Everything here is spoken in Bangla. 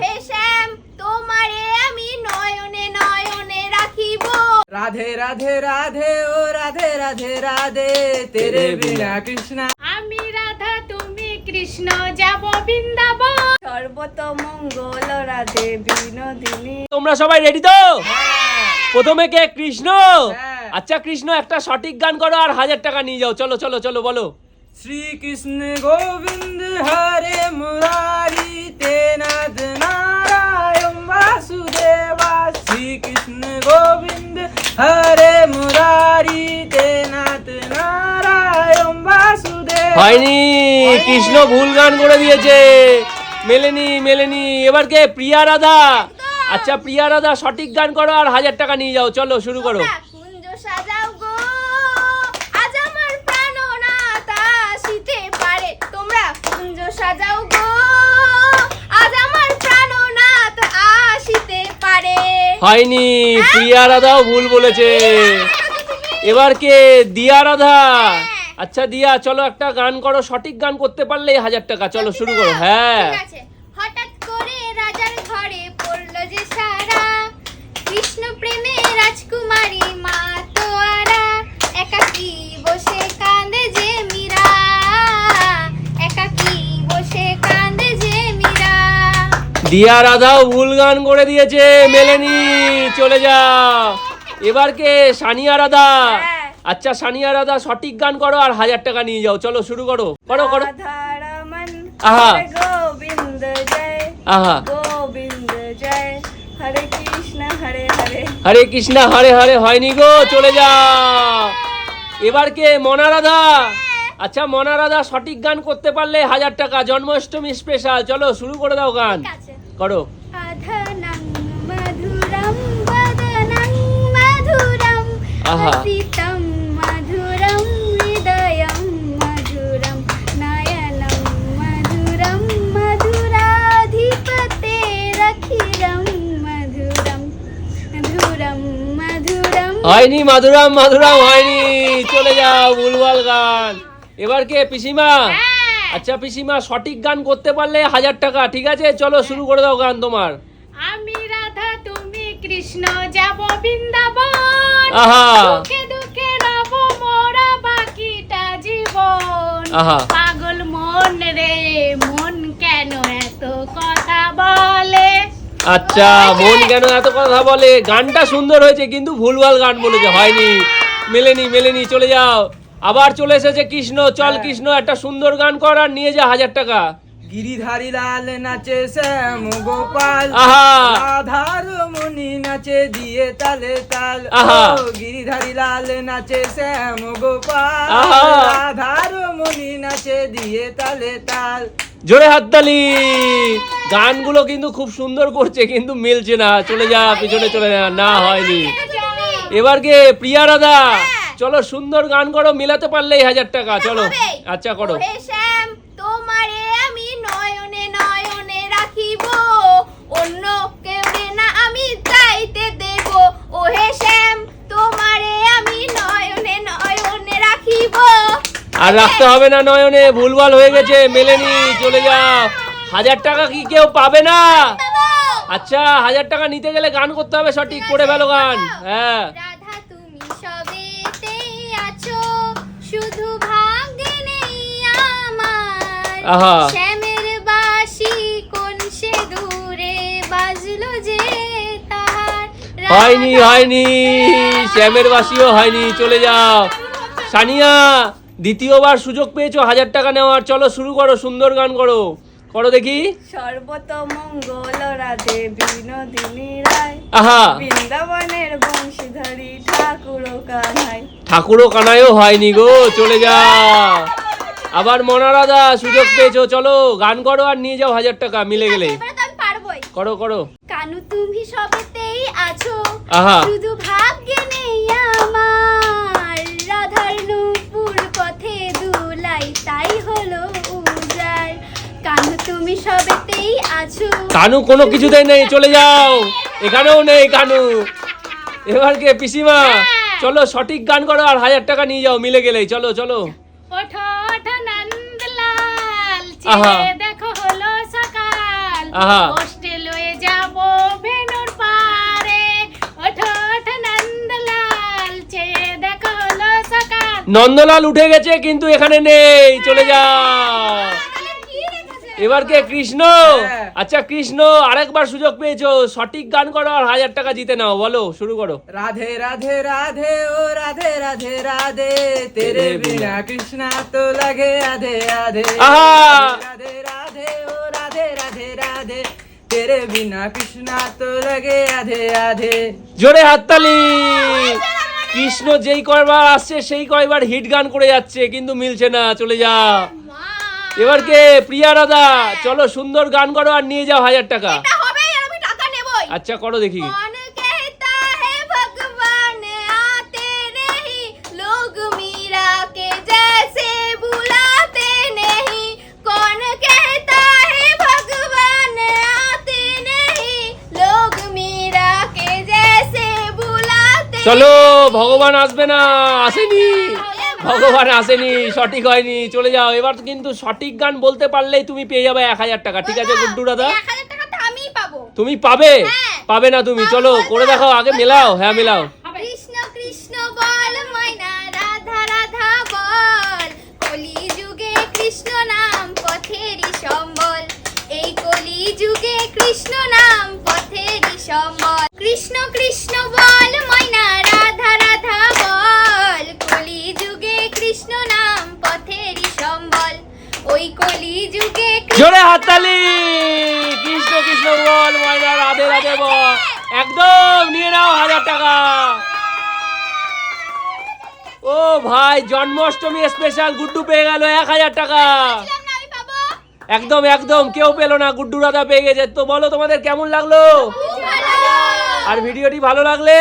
শ্যাম তোমারে আমি নয়নে নয়নে রাখিব। রাধে রাধে রাধে ও রাধে রাধে রাধে তেরে বিনা কৃষ্ণা। আমি রাধা তুমি কৃষ্ণ যাব বৃন্দাবন। সর্বত মঙ্গল রাধে বিনোদিনী। তোমরা সবাই রেডি তো? প্রথমে কে? কৃষ্ণ। হ্যাঁ। আচ্ছা কৃষ্ণ একটা সঠিক গান করো আর হাজার টাকা নিয়ে যাও। চলো চলো চলো বলো। শ্রী কৃষ্ণ গোবিন্দ হয়নি কৃষ্ণ ভুল গান করে দিয়েছে মেলেনি মেলেনি এবার কে প্রিয়া রাধা আচ্ছা প্রিয়া রাধা সঠিক গান করো আর হাজার টাকা নিয়ে যাও চলো শুরু করো সাজাও গো আজ আমার প্রাণনাথ আসিতে পারে হয়নি প্রিয়া রাধাও ভুল বলেছে এবার কে দিয়া রাধা আচ্ছা দিয়া চলো একটা গান করো সঠিক গান করতে পারলেই হাজার টাকা চলো শুরু করো হ্যাঁ। ঠিক হঠাৎ করে রাজার ঘরে পড়ল যে সারা। কৃষ্ণ প্রেমে রাজকুমারী মা তোয়ারা। একাকি বসে কাঁদে যে মীরা। একাকি বসে কাঁদে যে মীরা। দিয়া রাধাও ভুল গান করে দিয়েছে মেলেনি চলে যাও এবার কে? সানিয়া রাধা। হ্যাঁ। আচ্ছা সানিয়া রাধা সঠিক গান করো আর হাজার টাকা নিয়ে যাও। চলো শুরু করো। করো করো। আহা। গোবিন্দ জয়। আহা। গোবিন্দ জয়। হরে কৃষ্ণ হরে হরে। হরে কৃষ্ণ হরে হরে। হয়নি গো চলে যা। এবার কে? মনা রাধা। আচ্ছা মনারাধা সঠিক গান করতে পারলে হাজার টাকা। জন্মাষ্টমী স্পেশাল চলো শুরু করে দাও গান। করো। আহা। হয়নি মাধুরাম মাধুরাম হয়নি। চলে যাও ভুলভাল গান। এবার কে পিসিমা? আচ্ছা পিসিমা সঠিক গান করতে পারলে হাজার টাকা ঠিক আছে? চলো শুরু করে দাও গান তোমার। আমি রাধা তুমি কৃষ্ণ যাব বৃন্দাবন। আহা। দুঃখে দুঃখে রব মোরা বাকিটা জীবন। আহা। পাগল মন রে মন কেন আচ্ছা মন কেন এত কথা বলে? গানটা সুন্দর হয়েছে কিন্তু ভুলভাল গান বলেছে হয়নি। মেলেনি মেলেনি চলে যাও। আবার চলে এসেছে কৃষ্ণ চল কৃষ্ণ একটা সুন্দর গান কর আর নিয়ে যা হাজার টাকা। গিরিধারী লাল নাচে শ্যাম গোপাল আহা! রাধার মুনি নাচে দিয়ে তালে তাল। গিরিধারী লাল নাচে শ্যাম গোপাল। রাধার মুনি নাচে দিয়ে তালে তাল। জোরে হাততালি। গানগুলো কিন্তু খুব সুন্দর করছে কিন্তু মিলছে না। চলে যা পিছনে চলে যা না হয়নি। এবার কে? প্রিয়া রাধা। চলো সুন্দর গান করো মিলাতে পারলেই হাজার টাকা চলো। আচ্ছা করো। শ্যাম তোমারে আমি নয়নে নয়নে রাখিব। অন্য কেউ না আমি চাইতে দেব। ওহে শ্যাম তোমারে আমি নয়নে নয়নে রাখিব। আর রাখতে হবে না নয়নে ভুলভাল হয়ে গেছে মেলেনি চলে যাও। হাজার টাকা কি কেউ পাবে না? আচ্ছা হাজার টাকা নিতে গেলে গান করতে হবে সঠিক করে ফেলো গান। হ্যাঁ। শুধু ভাগ্যে নেই আমার। শ্যামের বাসি কোন সে দূরে বাজলো যে হয়নি হয়নি শ্যামের বাসিও হয়নি চলে যাও। সানিয়া দ্বিতীয়বার সুযোগ পেয়েছ হাজার টাকা নেওয়ার। চলো শুরু করো সুন্দর গান করো। করো দেখি। সর্বত মঙ্গল রাধে বিনোদিনী রায়। আহা। বৃন্দাবনের বংশীধরী ঠাকুর কানাই। ঠাকুরও কানায়ও হয়নি গো চলে যাও আবার মনারাদা সুযোগ পেয়েছ চলো গান করো আর নিয়ে যাও হাজার টাকা মিলে গেলে। করো করো। কানু তুমি সবেতেই আছো। আহা। শুধু ভাগ্যে নেই আমার। রাধার নূপুর পথে দুলাই তাই তুমি সবেতেই আছো। কানু কোনো কিছুতেই নেই চলে যাও। এখানেও নেই কানু। এবার কে পিসিমা? হ্যাঁ। চলো সঠিক গান করো আর হাজার টাকা নিয়ে যাও মিলে গেলেই। চলো চলো। ওঠো ওঠো নন্দলাল দেখো হলো সকাল। যাব ভেনুর পারে ওঠো ওঠো নন্দলাল দেখো হলো সকাল। নন্দলাল উঠে গেছে কিন্তু এখানে নেই। চলে হ্যাঁ। যাও। এবার কে? কৃষ্ণ! হ্যাঁ। আচ্ছা কৃষ্ণ আরেকবার সুযোগ পেয়েছ। সঠিক গান করো আর হাজার টাকা জিতে নাও। বলো শুরু করো। রাধে রাধে রাধে ও রাধে রাধে রাধে। তেরে বিনা কৃষ্ণ তো লাগে রাধে রাধে রাধে রাধে ও রাধে রাধে রাধে। তেরে বিনা কৃষ্ণা তো লাগে রাধে রাধে জোরে হাততালি! কৃষ্ণ যেই কয়বার আসছে সেই কয়বার হিট গান করে যাচ্ছে কিন্তু মিলছে না। চলে যা। এবার কে? প্রিয়া দাদা চলো সুন্দর গান করো আর নিয়ে যাও হাজার টাকা। আচ্ছা করো দেখি। চলো ভগবান আসবে না আসেনি। ভগবান আসেনি সঠিক হয়নি চলে যাও। এবার কিন্তু সঠিক গান বলতে পারলেই তুমি পেয়ে যাবে এক হাজার টাকা ঠিক আছে গুড্ডু দাদা তুমি পাবে? হ্যাঁ। পাবে না তুমি চলো করে দেখাও আগে মেলাও হ্যাঁ মেলাও। কৃষ্ণ কৃষ্ণ বল ময়না রাধা রাধা বল। কলি যুগে কৃষ্ণ নাম পথেরই সম্বল। এই কলি যুগে কৃষ্ণ নাম পথেরই সম্বল। কৃষ্ণ কৃষ্ণ বল ময়না রাধা রাধা বল কলি যুগে কৃষ্ণ নাম পথেরই সম্বল ওই কলি যুগে কৃষ্ণ জোরে হাততালি। কৃষ্ণ কৃষ্ণ বল ময়না রাধে রাধে বল। একদম নিয়ে নাও হাজার টাকা। ও ভাই জন্মাষ্টমী স্পেশাল গুড্ডু পেয়ে গেল এক হাজার টাকা। একদম একদম কেউ পেল না গুড্ডু দাদা পেয়ে গেছে। তো বলো তোমাদের কেমন লাগল? আর ভিডিওটি ভালো লাগলে